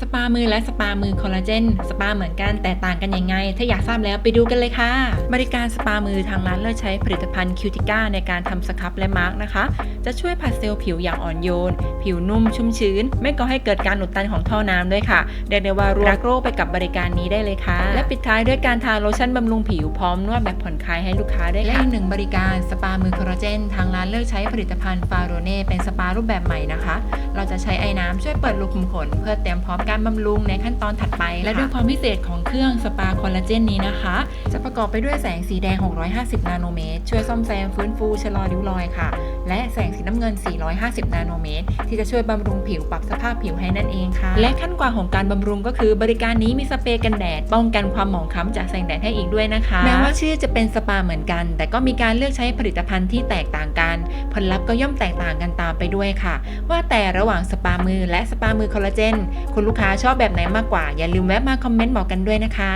สปามือและสปามือคอลลาเจนสปาเหมือนกันแต่ต่างกันยังไง ถ้าอยากทราบแล้วไปดูกันเลยค่ะ บริการสปามือทางร้านเลือกใช้ผลิตภัณฑ์คิวติก้าในการทำสครับและมาร์กนะคะ จะช่วยผัดเซลล์ผิวอย่างอ่อนโยน ผิวนุ่มชุ่มชื้น ไม่ก่อให้เกิดการอุดตันของท่อน้ำด้วยค่ะเรียกได้ว่ารักโรคไปกับบริการนี้ได้เลยค่ะ และปิดท้ายด้วยการทาโลชั่นบำรุงผิวพร้อมนวดแบบผ่อนคลายให้ลูกค้าด้วยค่ะและอีกหนึ่งบริการสปามือคอลลาเจนทางร้านเลือกใช้ผลิตภัณฑ์ฟาโรเน่เป็นสปา รูปแบบใหม่นะคะ เราจะใช้ไอ้น้ำช่วยเปิดรูขุมขน เพื่อเตรียมพร้อมการบำรุงในขั้นตอนถัดไป และด้วยความพิเศษของเครื่องสปาคอลลาเจนนี้นะคะ จะประกอบไปด้วยแสงสีแดง 650 นาโนเมตร ช่วยซ่อมแซมฟื้นฟูชะลอริ้วรอยค่ะ และแส งสีน้ำเงิน 450 นาโนเมตร ที่จะช่วยบำรุงผิวปรับสภาพผิวให้นั่นเองค่ะ และขั้นกว่าของการบำรุงก็คือบริการนี้มีสเปรย์กันแดด ป้องกันความหมองคล้ำจากแสงแดดให้อีกด้วยนะคะ แม้ว่าชื่อจะเป็นสปาเหมือนกัน แต่ก็มีการเลือกใช้ผลิตภัณฑ์ที่แตกต่างกัน ผลลัพธ์ก็ย่อมแตกต่างกันตามไปด้วยค่ะ ว่าแต่ระหว่างสปามือและสปามือคอลลาเจนคุณลูกค้าชอบแบบไหนมากกว่า อย่าลืมแวะมาคอมเมนต์บอกกันด้วยนะคะ